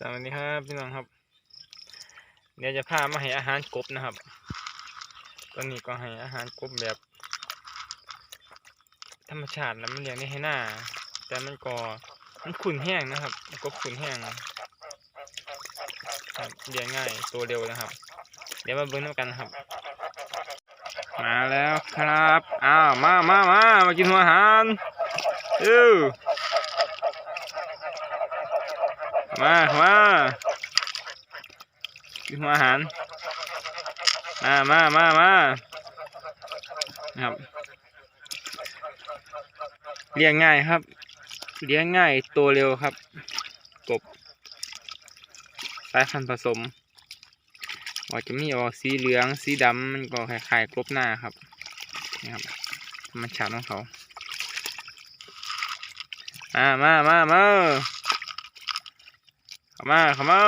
สวัสดีครับพี่น้องครับ เดี๋ยวจะพามาให้อาหารกบนะครับ ตอนนี้ก็ให้อาหารกบแบบ ธรรมชาติแล้วมันเลี้ยงได้ให้หน้า แต่มันก็มันขุ่นแห้งนะครับกบขุ่นแห้งครับเลี้ยงง่ายตัวเร็วนะครับ เดี๋ยวมาเบิ่งน้ำกันครับ มาแล้วครับ อ้าวมามามามากินหัวอาหารเอ้ มามากินหัวอาหาร มามามามานะครับ เลี้ยงง่ายครับ เลี้ยงง่ายโตเร็วครับ กบสายพันธุ์ผสมว่าจะมีออกสีเหลืองสีดำมันก็คล้ายๆกบหน้าครับนี่ครับธรรมชาติของเขา มามามามา เข้ามาเข้ามา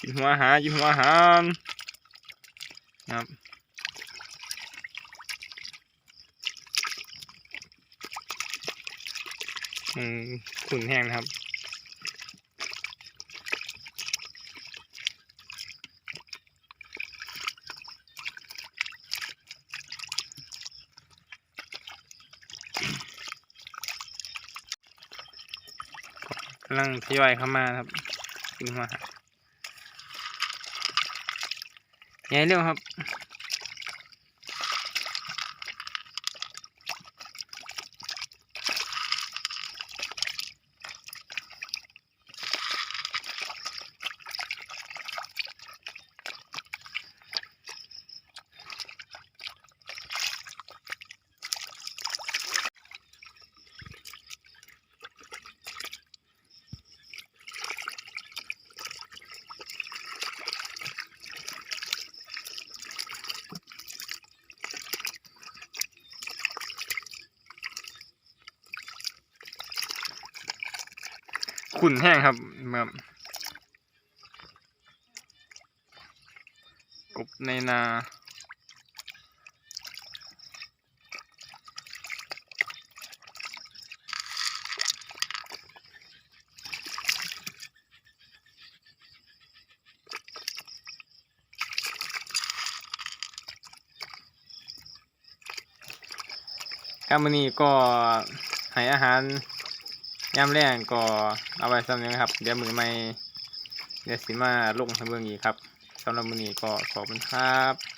กินหัวอาหารกินหัวอาหารนครับอืมขุนแห้งนะครับำลังทยอยเข้ามาครับกินมาหาใหญ่เร็วครับ ขุ่นแห้งครับแบบกบในนาครับวันนี้ก็ให้อาหาร ย้ำแรงก็เอาไว้สำหรับครับเดี๋ยวมือไม่เดี๋ยวสิมาลงทำเบื้องอีกครับสำหรับมือนี้ก็ขอบคุณครับ